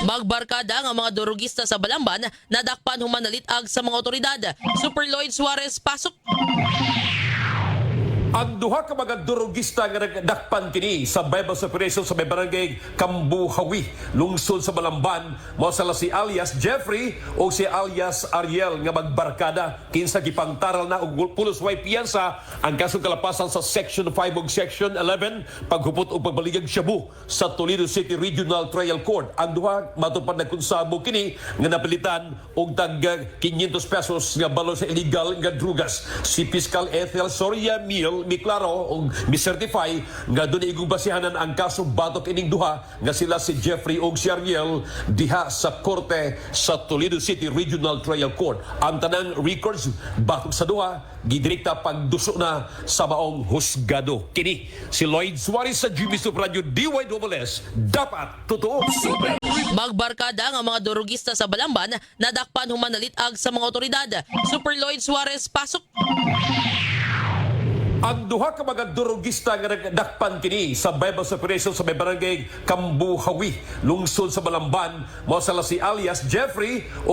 Magbarkada ang mga durugista sa Balamban na dakpan humanalit ag sa mga otoridad. Super Lloyd Suarez pasok. Ang duha ka mga durugista nga nagdakpan kini sa Bible Separation sa may barangay Kambuhawi, lungsod sa Balamban, mao sala si alias Jeffrey o si alias Ariel nga magbarkada kinsa gipangtaral na og pulos way piyansa ang kasong kalapasan sa Section 5 ug Section 11 paghupot og pagbaligag shabu sa Toledo City Regional Trial Court. Ang duha matupad na konsabo kini nga napilitan og tag 500 pesos nga balo sa illegal nga drugas. Si Fiscal Ethel Soria Mil miklaro og mi-certify nga doon igong ang kaso batok ining duha nga sila si Jeffrey og si Ariel diha sa korte sa Toledo City Regional Trial Court. Ang tanang records batok sa duha gidirekta pagduso na sa maong husgado. Kini si Lloyd Suarez sa GB Super Radio DYSS dapat totoo. Magbarkada ang mga durugista sa Balamban na dakpan humanalit ag sa mga otoridad. Super Lloyd Suarez pasok. Ang duha ka mga durugista nga nagdakpan kini sa Bible Separation sa may barangay Kambuhawi, lungsod sa Balamban, mao sala si alias Jeffrey